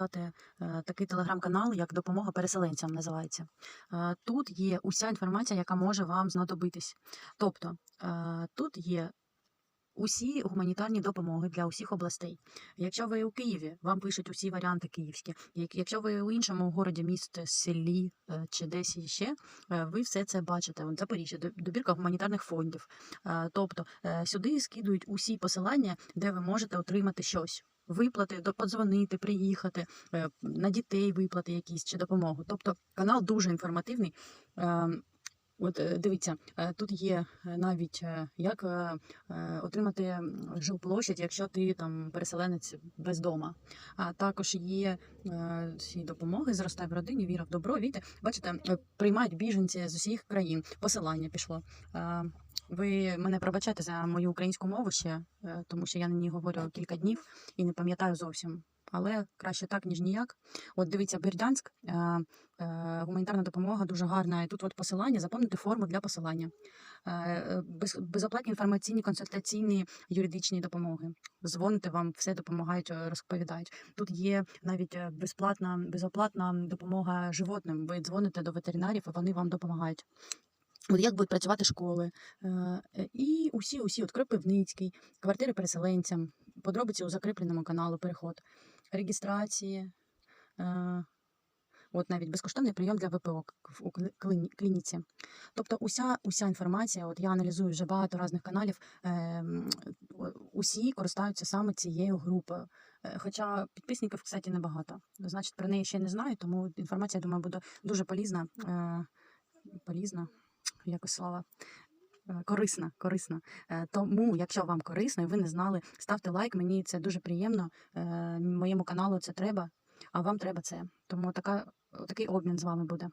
Е, Такий телеграм-канал, як допомога переселенцям, називається. Е, Тут є уся інформація, яка може вам знадобитись. Тобто е, тут є усі гуманітарні допомоги для усіх областей. Якщо ви у Києві, вам пишуть усі варіанти київські. Якщо ви у іншому городі, місті, селі е, чи десь іще, е, ви все це бачите. От Запоріжжя, добірка гуманітарних фондів. Е, Тобто сюди скидують усі посилання, де ви можете отримати щось. Виплати, подзвонити, приїхати, на дітей виплати якісь чи допомогу. Тобто канал дуже інформативний. От е, дивіться, е, тут є е, навіть як отримати жилплощадь, якщо ти там переселенець без дома. А також є ці допомоги зростай в родині, віра в добро. Віте, бачите, приймають біженці з усіх країн. Посилання пішло. Ви мене пробачайте за мою українську мову ще, тому що я на ній говорю кілька днів і не пам'ятаю зовсім. Але краще так, ніж ніяк. От дивіться, Бердянськ, е, е, гуманітарна допомога дуже гарна. І тут от посилання, заповнити форму для посилання. Е, Без, безоплатні інформаційні, консультаційні, юридичні допомоги. Дзвоните вам, все допомагають, розповідають. Тут є навіть безплатна, безоплатна допомога животним. Ви дзвоните до ветеринарів, і вони вам допомагають. От як будуть працювати школи, і усі, усі, от Кропивницький, квартири переселенцям, подробиці у закріпленому каналу, переход, реєстрації, е, от навіть безкоштовний прийом для ВПО у клініці. Тобто уся, уся інформація, от я аналізую вже багато різних каналів, е, усі користуються саме цією групою. Е, Хоча підписників, кстати, небагато. Значить, про неї ще не знаю, тому інформація, думаю, буде дуже полізна. Е, полізна, якось слова. Е, Корисна, корисна. Е, Тому, якщо вам корисно і ви не знали, ставте лайк. Мені це дуже приємно. Е, Моєму каналу це треба, а вам треба це. Тому така, такий обмін з вами буде.